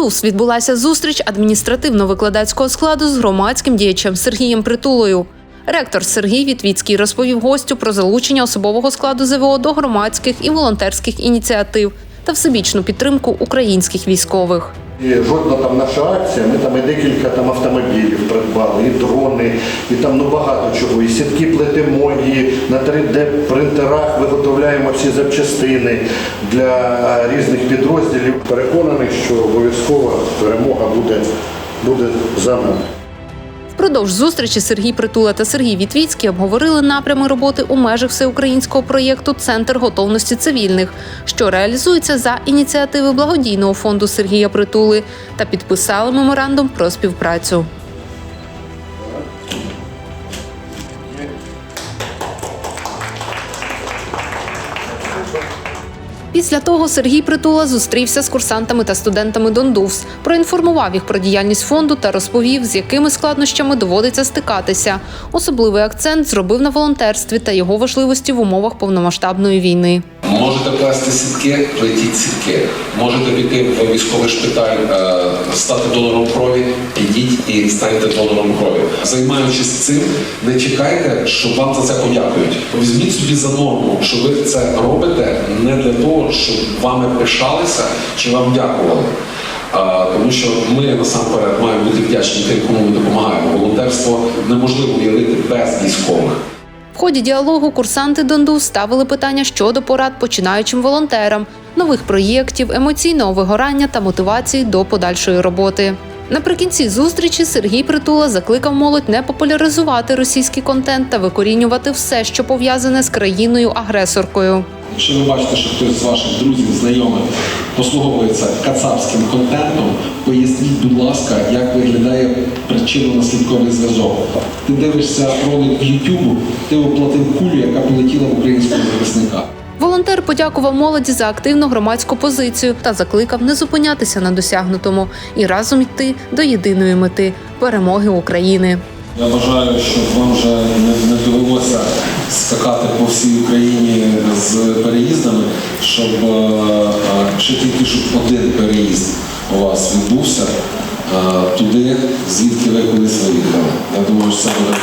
Дондус відбулася зустріч адміністративно-викладацького складу з громадським діячем Сергієм Притулою. Ректор Сергій Вітвіцький розповів гостю про залучення особового складу ЗВО до громадських і волонтерських ініціатив та всебічну підтримку українських військових. І жодна там наша акція, ми там і декілька там автомобілів придбали, і дрони, і там ну багато чого. І сітки плетемо, і на 3D принтерах виготовляємо всі запчастини для різних підрозділів. Переконаний, що обов'язково перемога буде, буде за нами. Впродовж зустрічі Сергій Притула та Сергій Вітвіцький обговорили напрями роботи у межах всеукраїнського проєкту Центр готовності цивільних, що реалізується за ініціативи благодійного фонду Сергія Притули, та підписали меморандум про співпрацю. Після того Сергій Притула зустрівся з курсантами та студентами Дондувс, проінформував їх про діяльність фонду та розповів, з якими складнощами доводиться стикатися. Особливий акцент зробив на волонтерстві та його важливості в умовах повномасштабної війни. Можете плести сітки, плетіть сітки. Можете піти в військовий шпиталь, е, стати донором крові, підіть і станете донором крові. Займаючись цим, не чекайте, що вам за це подякують. Візьміть собі за норму, що ви це робите не для того, щоб вами пишалися чи вам дякували. А, Тому що ми насамперед маємо бути вдячні тим, кому ми допомагаємо. Волонтерство неможливо уявити без військових. Ході діалогу курсанти Донду ставили питання щодо порад починаючим волонтерам, нових проєктів, емоційного вигорання та мотивації до подальшої роботи. Наприкінці зустрічі Сергій Притула закликав молодь не популяризувати російський контент та викорінювати все, що пов'язане з країною-агресоркою. Якщо ви бачите, що хтось з ваших друзів, знайомих послуговується кацапським контентом, поясніть, будь ласка, як виглядає причинно-наслідковий зв'язок. Ти дивишся ролик в YouTube, ти оплатив кулю, яка полетіла в українського захисника. Волонтер подякував молоді за активну громадську позицію та закликав не зупинятися на досягнутому і разом йти до єдиної мети перемоги України. Я бажаю, щоб вам вже не, не довелося скакати по всій Україні з переїздами, щоб е, е, ще тільки щоб один переїзд туди, звідки ви колись виїхали. Я думаю, що це буде.